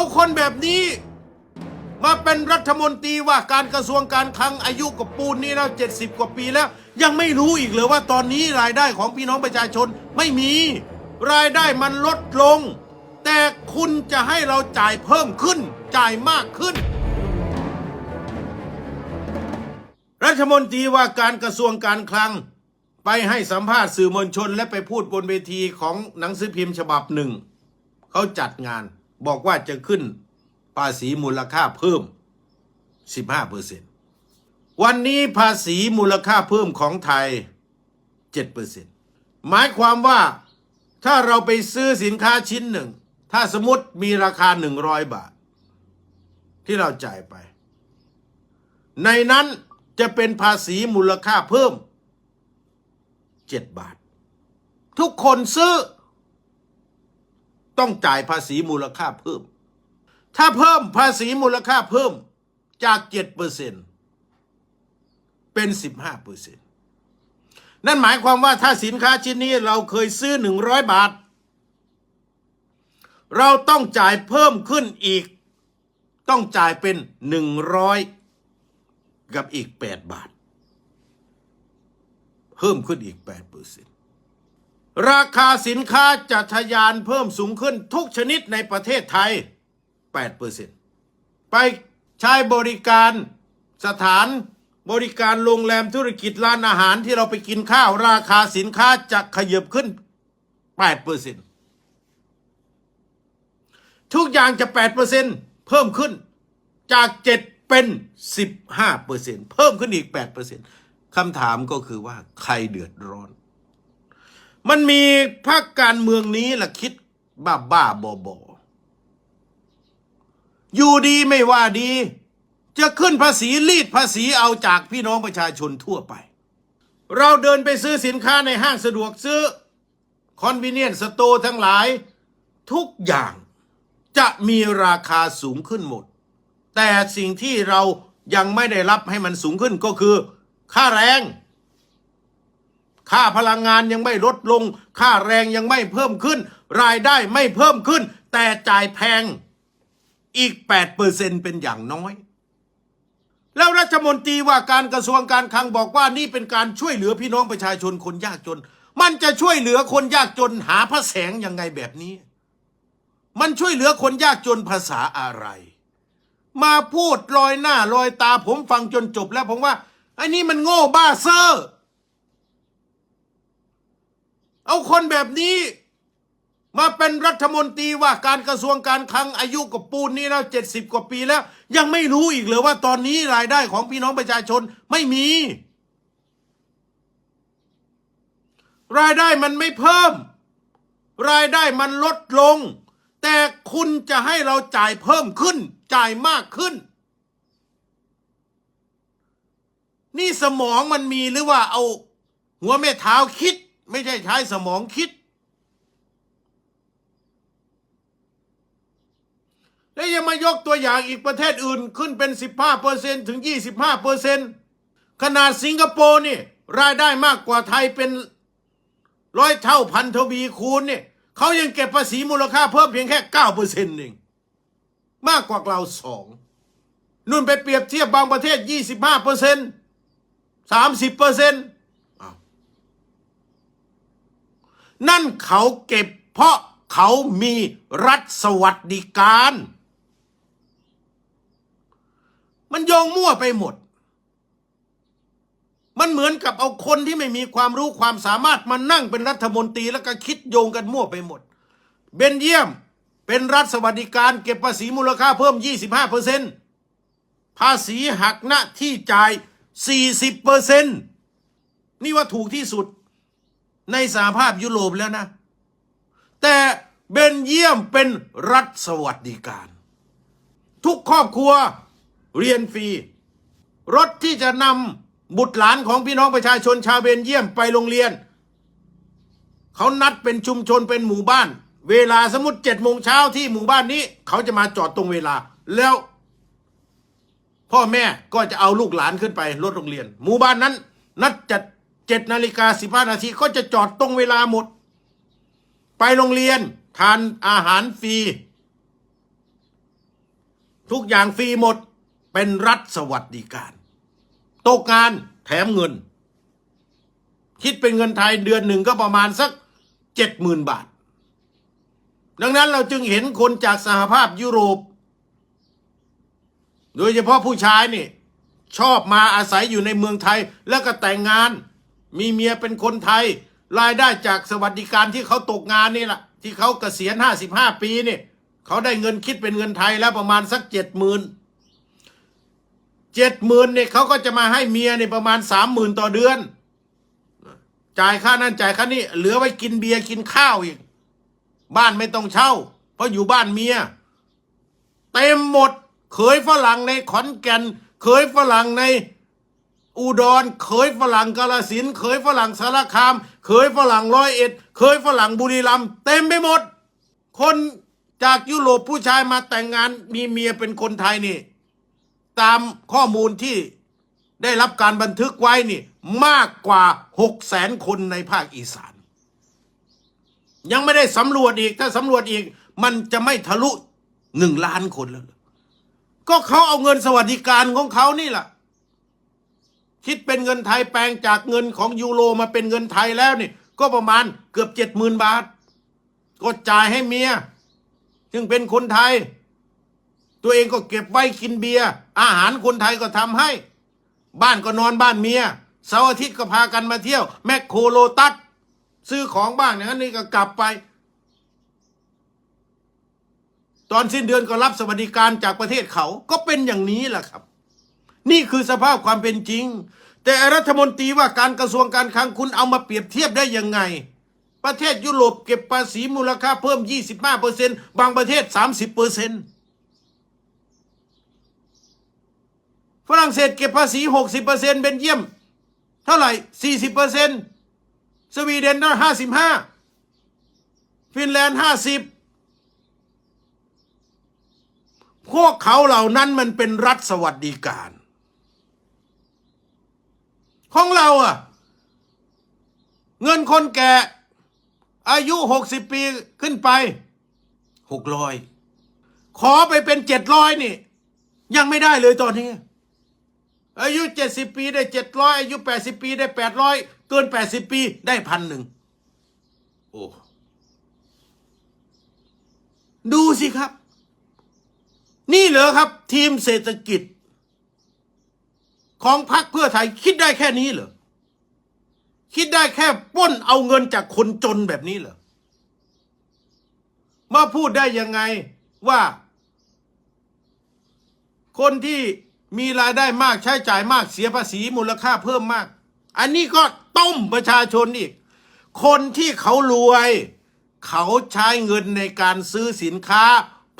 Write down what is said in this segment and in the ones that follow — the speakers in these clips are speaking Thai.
เอาคนแบบนี้ มาเป็นรัฐมนตรีว่าการกระทรวงการคลังอายุกับปูนนี่แล้วเจ็ดสิบกว่าปีแล้ว ยังไม่รู้อีกเลยว่าตอนนี้รายได้ของพี่น้องประชาชนไม่มี รายได้มันลดลง แต่คุณจะให้เราจ่ายเพิ่มขึ้น จ่ายมากขึ้น รัฐมนตรีว่าการกระทรวงการคลัง ไปให้สัมภาษณ์สื่อมวลชนและไปพูดบนเวทีของหนังสือพิมพ์ฉบับหนึ่งเขาจัดงาน บอกว่าจะขึ้นภาษีมูลค่าเพิ่ม 15เปอร์เซ็นวันนี้ภาษีมูลค่าเพิ่มของไทย7เปอร์เซ็นหมายความว่าถ้าเราไปซื้อสินค้าชิ้นหนึ่ง ถ้าสมมติมีราคา 100 บาท ที่เราจ่ายไป ในนั้นจะเป็นภาษีมูลค่าเพิ่ม 7 บาท ทุกคนซื้อ ต้องจ่ายภาษีมูลค่าเพิ่ม ถ้าเพิ่มภาษีมูลค่าเพิ่มจาก7%เป็น15%นั่นหมายความว่าถ้าสินค้าชิ้นนี้เราเคยซื้อ100บาท เราต้องจ่ายเพิ่มขึ้นอีก ต้องจ่ายเป็น100กับอีก8บาท เพิ่มขึ้นอีก8%ร ราคาสินค้าจะทะยานเพิ่มสูงขึ้นทุกชนิดในประเทศไทย 8%ไปใช้บริการสถานบริการโรงแรมธุรกิจร้านอาหารที่เราไปกินข้าว ราคาสินค้าจะขยับขึ้น 8%ทุกอย่างจะ 8%เพิ่มขึ้นจาก 7 เป็น 15%เพิ่มขึ้นอีก 8%คำถามก็คือว่าใครเดือดร้อน มันมีภาคการเมืองนี้ล่ะคิดบ้าบ้าบอบออยู่ดีไม่ว่าดี จะขึ้นภาษีรีดภาษีเอาจากพี่น้องประชาชนทั่วไป เราเดินไปซื้อสินค้าในห้างสะดวกซื้อคอนเวเนียนสโตร์ทั้งหลาย ทุกอย่างจะมีราคาสูงขึ้นหมด แต่สิ่งที่เรายังไม่ได้รับให้มันสูงขึ้นก็คือ ค่าแรง ค่าพลังงานยังไม่ลดลง ค่าแรงยังไม่เพิ่มขึ้น รายได้ไม่เพิ่มขึ้น แต่จ่ายแพงอีก 8%เป็นอย่างน้อย แล้วรัฐมนตรีว่าการกระทรวงการคลังบอกว่านี่เป็นการช่วยเหลือพี่น้องประชาชนคนยากจน มันจะช่วยเหลือคนยากจนหาพระแสงยังไงแบบนี้ มันช่วยเหลือคนยากจนภาษาอะไร มาพูดลอยหน้าลอยตาผมฟังจนจบแล้วผมว่าไอ้นี่มันโง่บ้าเซอร์ เอาคนแบบนี้ มาเป็นรัฐมนตรีว่าการกระทรวงการคลังอายุกับปูนนี่แล้วเจ็ดสิบกว่าปีแล้ว ยังไม่รู้อีกเลยว่าตอนนี้รายได้ของพี่น้องประชาชนไม่มี รายได้มันไม่เพิ่ม รายได้มันลดลง แต่คุณจะให้เราจ่ายเพิ่มขึ้น จ่ายมากขึ้นนี่สมองมันมีหรือว่าเอาหัวแม่เท้าคิด ไม่ใช่ใช้สมองคิด แล้วยังมายกตัวอย่างอีกประเทศอื่นขึ้นเป็น 15%ถึง 25%ขนาดสิงคโปร์นี่รายได้มากกว่าไทยเป็นร้อยเท่าพันทวีคูณเนี่ยเขายังเก็บภาษีมูลค่าเพิ่มเพียงแค่9%เองมากกว่าเราสองนุ่นไปเปรียบเทียบบางประเทศ25% 30%อ้าว นั่นเขาเก็บเพราะเขามีรัฐสวัสดิการ มันโยงมั่วไปหมด มันเหมือนกับเอาคนที่ไม่มีความรู้ความสามารถมานั่งเป็นรัฐมนตรีแล้วก็คิดโยงกันมั่วไปหมด เบนเยียมเป็นรัฐสวัสดิการเก็บภาษีมูลค่าเพิ่ม 25เปอร์เซ็นภาษีหักหน้าที่จ่าย 40เปอร์เซ็นนี่ว่าถูกที่สุด ในสหภาพยุโรปแล้วนะ แต่เบนเยียมเป็นรัฐสวัสดิการ ทุกครอบครัวเรียนฟรี รถที่จะนำบุตรหลานของพี่น้องประชาชนชาวเบนเยียมไปโรงเรียน เขานัดเป็นชุมชนเป็นหมู่บ้าน เวลาสมมติเจ็ดโมงเช้าที่หมู่บ้านนี้ เขาจะมาจอดตรงเวลาแล้วพ่อแม่ก็จะเอาลูกหลานขึ้นไปรถโรงเรียน หมู่บ้านนั้น นัดจัด เจ็ดนาฬิกาสิบห้านาทีก็จะจอดตรงเวลาหมด ไปโรงเรียนทานอาหารฟรี ทุกอย่างฟรีหมดเป็นรัฐสวัสดิการ ตกงานแถมเงิน คิดเป็นเงินไทยเดือนหนึ่งก็ประมาณสักเจ็ดหมื่นบาท ดังนั้นเราจึงเห็นคนจากสหภาพยุโรป โดยเฉพาะผู้ชายนี่ ชอบมาอาศัยอยู่ในเมืองไทยแล้วก็แต่งงาน มีเมียเป็นคนไทย รายได้จากสวัสดิการที่เขาตกงานนี่แหละที่เขาเกษียณห้าสิบห้าปีนี่เขาได้เงินคิดเป็นเงินไทยแล้วประมาณสักเจ็ดหมื่นเจ็ดหมื่นเนี่ยเขาก็จะมาให้เมียเนี่ยประมาณสามหมื่นต่อเดือน จ่ายค่านั่นจ่ายค่านี่เหลือไว้กินเบียร์กินข้าวอีก บ้านไม่ต้องเช่า เพราะอยู่บ้านเมียเต็มหมด เคยฝรั่งในขอนแก่น เคยฝรั่งใน อุดรเคยฝรั่งกาลสินเคยฝรั่งสารคาม เคยฝรั่งร้อยเอ็ด เคยฝรั่งบุรีรัมย์เต็มไปหมด คนจากยุโรปผู้ชายมาแต่งงานมีเมียเป็นคนไทยนี่ ตามข้อมูลที่ได้รับการบันทึกไว้นี่มากกว่าหกแสนคนในภาคอีสาน ยังไม่ได้สำรวจอีกถ้าสำรวจอีกมันจะไม่ทะลุหนึ่งล้านคนแล้ว ก็เขาเอาเงินสวัสดิการของเขานี่แหละ คิดเป็นเงินไทยแปลงจากเงินของยูโรมาเป็นเงินไทยแล้วนี่ก็ประมาณเกือบเจ็ดหมื่นบาท ก็จ่ายให้เมีย ซึ่งเป็นคนไทย ตัวเองก็เก็บไว้กินเบียร์อาหารคนไทยก็ทำให้ บ้านก็นอนบ้านเมียเสาร์อาทิตย์ก็พากันมาเที่ยว แมคโครโลตัสซื้อของบ้างอย่างนั้นนี่ก็กลับไป ตอนสิ้นเดือนก็รับสวัสดิการจากประเทศเขาก็เป็นอย่างนี้แหละครับ นี่คือสภาพความเป็นจริง แต่รัฐมนตรีว่าการกระทรวงการคลังคุณเอามาเปรียบเทียบได้ยังไง ประเทศยุโรปเก็บภาษีมูลค่าเพิ่ม 25%บางประเทศ 30%ฝรั่งเศสเก็บภาษี 60%เบนเยียม เท่าไหร่ 40%สวีเดนได้55 ฟินแลนด์ 50พวกเขาเหล่านั้นมันเป็นรัฐสวัสดิการ ของเราอะเงินคนแก่ อายุ60ปีขึ้นไป600ขอไปเป็น700นี่ ยังไม่ได้เลยตอนนี้ อายุ70ปีได้700อยอายุ80ปีได้800เกิน80ปีได้พันหนึ่งโอ้ดูสิครับ นี่เหรอครับ ทีมเศรษฐกิจ ของพรรคเพื่อไทยคิดได้แค่นี้เหรอ คิดได้แค่ปล้นเอาเงินจากคนจนแบบนี้เหรอมาพูดได้ยังไงว่า คนที่มีรายได้มากใช้จ่ายมากเสียภาษีมูลค่าเพิ่มมาก อันนี้ก็ต้มประชาชนอีก คนที่เขารวย เขาใช้เงินในการซื้อสินค้า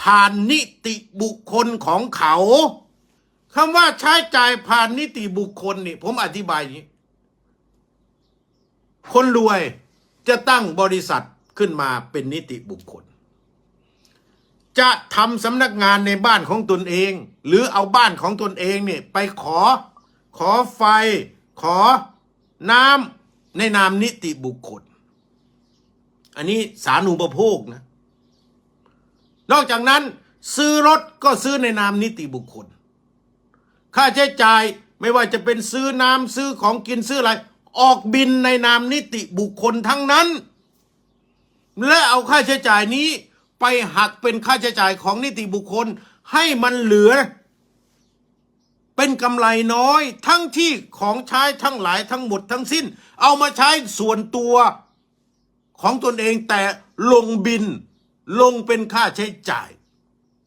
ผ่านนิติบุคคลของเขา คำว่าใช้จ่ายผ่านนิติบุคคลนี่ ผมอธิบายอย่างนี้ คนรวยจะตั้งบริษัทขึ้นมาเป็นนิติบุคคล จะทำสำนักงานในบ้านของตนเอง หรือเอาบ้านของตนเองเนี่ยไปขอ ขอไฟ ขอน้ำในนามนิติบุคคล อันนี้สารูปโภคนะ นอกจากนั้นซื้อรถก็ซื้อในนามนิติบุคคล ค่าใช้จ่ายไม่ว่าจะเป็นซื้อน้ำซื้อของกินซื้ออะไร ออกบินในนามนิติบุคคลทั้งนั้น และเอาค่าใช้จ่ายนี้ไปหักเป็นค่าใช้จ่ายของนิติบุคคลให้มันเหลือ เป็นกำไรน้อยทั้งที่ของใช้ทั้งหลายทั้งหมดทั้งสิ้น เอามาใช้ส่วนตัวของตนเองแต่ลงบินลงเป็นค่าใช้จ่าย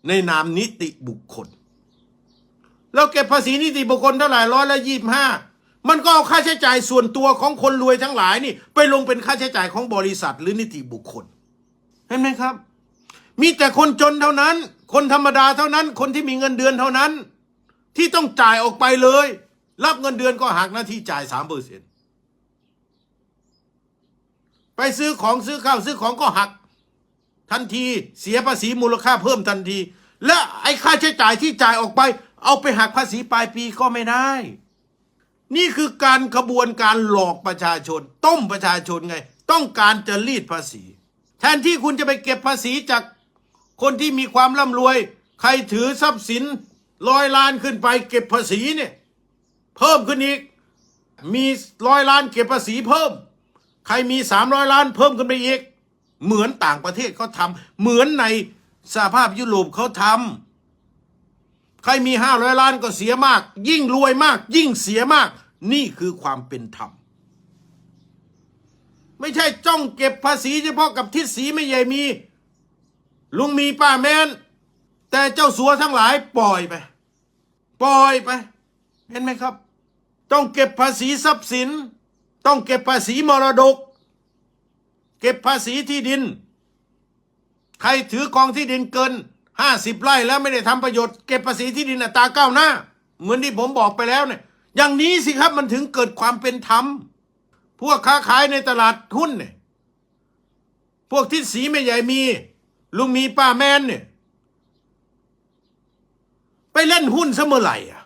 ในนามนิติบุคคล เราเก็บภาษีนิติบุคคลเท่าไหร่ร้อยละยี่ห้ามันก็เอาค่าใช้จ่ายส่วนตัวของคนรวยทั้งหลายนี่ ไปลงเป็นค่าใช้จ่ายของบริษัทหรือนิติบุคคล เห็นไหมครับ มีแต่คนจนเท่านั้น คนธรรมดาเท่านั้น คนที่มีเงินเดือนเท่านั้น ที่ต้องจ่ายออกไปเลย รับเงินเดือนก็หักหน้าที่จ่ายสามเปอร์เซ็นไปซื้อของซื้อข้าวซื้อของก็หัก ทันทีเสียภาษีมูลค่าเพิ่มทันที และไอ้ค่าใช้จ่ายที่จ่ายออกไป เอาไปหักภาษีปลายปีก็ไม่ได้ นี่คือการขบวนการหลอกประชาชน ต้มประชาชนไง ต้องการจะรีดภาษี แทนที่คุณจะไปเก็บภาษีจากคนที่มีความร่ำรวย ใครถือทรัพย์สินร้อยล้านขึ้นไปเก็บภาษีเนี่ย เพิ่มขึ้นอีก มีร้อยล้านเก็บภาษีเพิ่ม ใครมีสามร้อยล้านเพิ่มขึ้นไปอีก เหมือนต่างประเทศเขาทำเหมือนในสหภาพยุโรปเขาทำ ใครมีห้าร้อยล้านก็เสียมาก ยิ่งรวยมาก ยิ่งเสียมาก นี่คือความเป็นธรรม ไม่ใช่จ้องเก็บภาษีเฉพาะกับทิศสีไม่ใหญ่มี ลุงมีป้าแมนแต่เจ้าสัวทั้งหลายปล่อยไป ปล่อยไป เห็นไหมครับ ต้องเก็บภาษีทรัพย์สิน ต้องเก็บภาษีมรดก เก็บภาษีที่ดิน ใครถือกองที่ดินเกิน ห้าสิบไร่แล้วไม่ได้ทำประโยชน์เก็บภาษีที่ดินอัตราก้าวหน้า เหมือนที่ผมบอกไปแล้วเนี่ย อย่างนี้สิครับมันถึงเกิดความเป็นธรรม พวกค้าขายในตลาดหุ้นเนี่ย พวกที่สีไม่ใหญ่มี ลุงมีป้าแมนเนี่ย ไปเล่นหุ้นเสมอไหร่อะ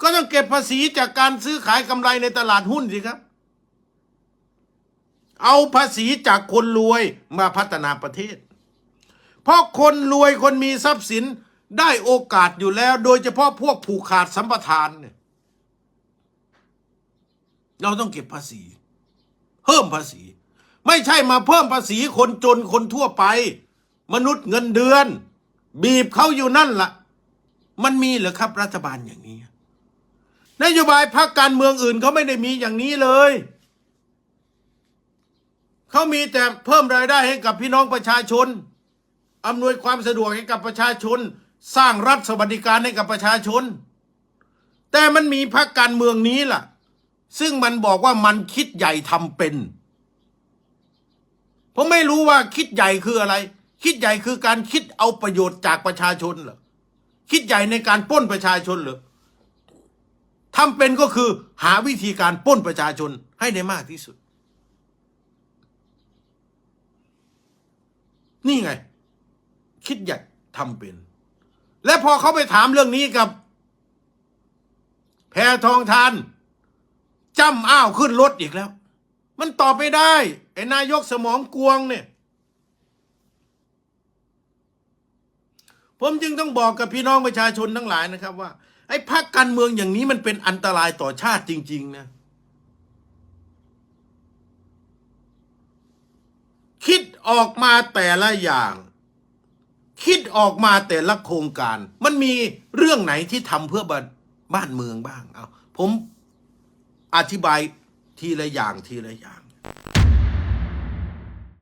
ก็ต้องเก็บภาษีจากการซื้อขายกำไรในตลาดหุ้นสิครับ เอาภาษีจากคนรวยมาพัฒนาประเทศ เพราะคนรวยคนมีทรัพย์สินได้โอกาสอยู่แล้ว โดยเฉพาะพวกผูกขาดสัมปทานเนี่ยเราต้องเก็บภาษี เพิ่มภาษี ไม่ใช่มาเพิ่มภาษีคนจนคนทั่วไป มนุษย์เงินเดือน บีบเขาอยู่นั่นละ่ะ มันมีเหรอครับรัฐบาลอย่างนี้ นโยบายพรรคการเมืองอื่นเขาไม่ได้มีอย่างนี้เลยเขามีแต่เพิ่มรายได้ให้กับพี่น้องประชาชน อำนวยความสะดวกให้กับประชาชน สร้างรัฐสวัสดิการให้กับประชาชน แต่มันมีพรรคการเมืองนี้ล่ะ ซึ่งมันบอกว่ามันคิดใหญ่ทำเป็น ผมไม่รู้ว่าคิดใหญ่คืออะไร คิดใหญ่คือการคิดเอาประโยชน์จากประชาชนเหรอคิดใหญ่ในการปล้นประชาชนเหรอทำเป็นก็คือหาวิธีการปล้นประชาชนให้ได้มากที่สุด นี่ไง คิดใหญ่ทำเป็น และพอเขาไปถามเรื่องนี้กับ แพทองทานจำอ้าวขึ้นรถอีกแล้ว มันตอบไม่ได้ ไอ้นายกสมองกวงเนี่ย ผมจึงต้องบอกกับพี่น้องประชาชนทั้งหลายนะครับ ว่า ไอ้พรรคการเมืองอย่างนี้มันเป็นอันตรายต่อชาติจริง ๆ นะ คิดออกมาแต่ละอย่าง คิดออกมาแต่ละโครงการ มันมีเรื่องไหนที่ทำเพื่อบ้านบ้านเมืองบ้าง เอาผมอธิบายทีละอย่างทีละอย่าง